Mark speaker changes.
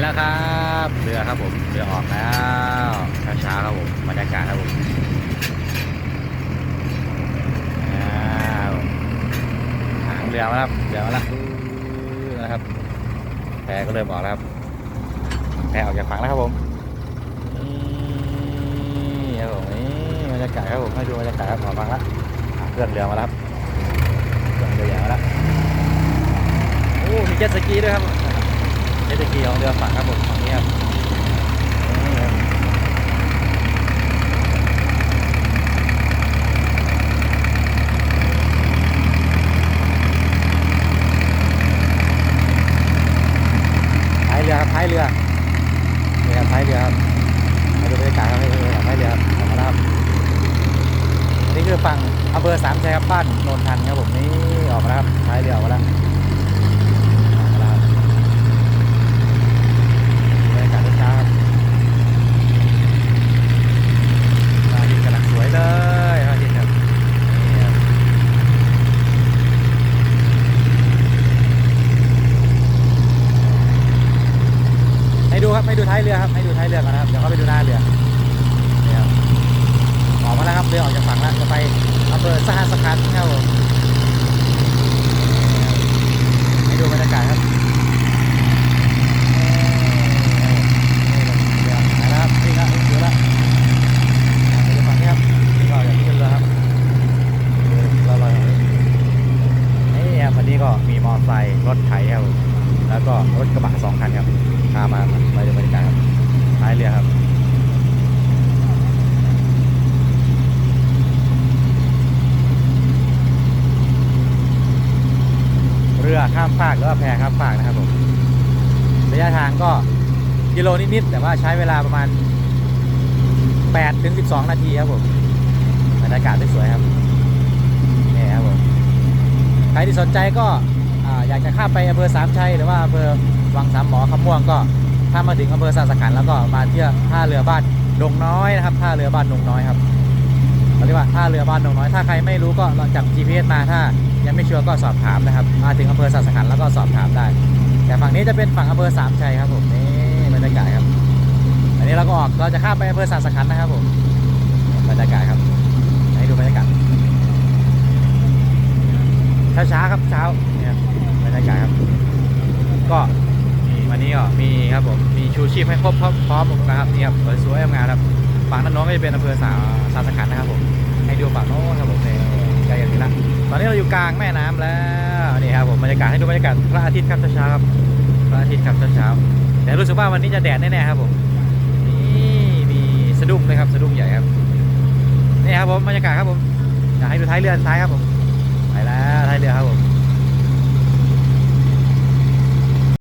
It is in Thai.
Speaker 1: แล้วครับเรือครับผมเรือออกแล้วช้าๆครับผมบรรยากาศครับผมอ้าวหางเรือมาแล้วครับเรือมาแล้วนะครับแพก็เริ่มออกแล้วครับแพออกจากฝั่งแล้วครับผมนี่ครับผมนี่บรรยากาศครับผมให้ดูบรรยากาศครับออกฝั่งแล้วเคลื่อนเรือมาแล้วครับเคลื่อนเรือใหญ่มาแล้วโอ้มีเจ็ตสกีด้วยครับ สกีของเรือฝั่งครับผมฝั่งนี้ครับท้ายเรือครับท้ายเรือนี่ครับท้ายเรือครับมาดูบรรยากาศครับท้ายเรือครับออกมาครับนี่คือฝั่งอำเภอสามชัยครับบ้านโนนทันครับผมนี่ออกมาครับท้ายเรือออกมาแล้วออกมาแล้วครับ บรรยากาศเช้าๆครับพระอาทิตย์กำลังสวยเลยพระอาทิตย์ครับนี่ครับ ให้ดูท้ายเรือครับ ให้ดูท้ายเรือก่อนนะครับ เดี๋ยวเขาไปดูหน้าเรือเนี่ครับออกมาแล้วครับ เรือออกจากฝั่งแล้วจะไปอำเภอสหัสขันครับผมนี่ครับให้ดูบรรยากาศครับนะครับนี่ครับเรือะไปดูฝั่งนี้ครับนี่ก็อย่างที่เป็นเรือครับเรือลอยๆนี่ครับวันนี้ก็มีมอเตอร์ไซค์รถไถครับ แล้วก็รถกระบะสองคันครับพามาไปดูบรรยากาศครับท้ายเรือครับเรือข้ามฟากหรือว่าแพข้ามฟากนะครับผมระยะทางก็กิโลนิดๆแต่ว่าใช้เวลาประมาณ8ถึง12 นาทีครับผมบรรยากาศสวยๆครับนี่ครับผมใครที่สนใจก็ อ่าอยากจะข้ามไปอำเภอสามชัยหรือว่าอำเภอวังสามหมอคำม่วงก็ถ้ามาถึงอำเภอสาสขันแล้วก็มาเที่ยวท่าเรือบ้านดงน้อยนะครับท่าเรือบ้านดงน้อยครับเขาเรียกว่าท่าเรือบ้านดงน้อย ถ้าใครไม่รู้ก็ลองจับ GPS มาถ้ายังไม่เชัวร์ก็สอบถามนะครับ มาถึงอำเภอสาสขันแล้วก็สอบถามได้ แต่ฝั่งนี้จะเป็นฝั่งอำเภอสามชัยครับผมนี่บรรยากาศครับ อันนี้เราก็ออกเราจะข้ามไปอำเภอสาสขันนะครับผมบรรยากาศครับให้ดูบรรยากาศเช้าเช้าๆครับเช้าากาศครับ ก็มีวันนี้ก็มีครับผมมีชูชีพให้ครบพร้อมพร้อมนะครับนี่ครับสวยงามครับฝั่งด้านโน้นก็จะเป็นอำเภอสาสาสขันนะครับผมให้ดูฝั่งโน้นครับผมในใกล้กันนี้ละตอนนี้เราอยู่กลางแม่น้ำแล้วนี่ครับผมบรรยากาศให้ดูบรรยากาศพระอาทิตย์ครับเช้าครับพระอาทิตย์ครับเช้าแต่รู้สึกว่าวันนี้จะแดดแน่ๆครับผมนี่มีสะดุ้งเลยครับสะดุ้งใหญ่ครับนี่ครับผมบรรยากาศครับผมอยากให้ดูท้ายเรือท้ายครับผมไปแล้วท้ายเรือครับผม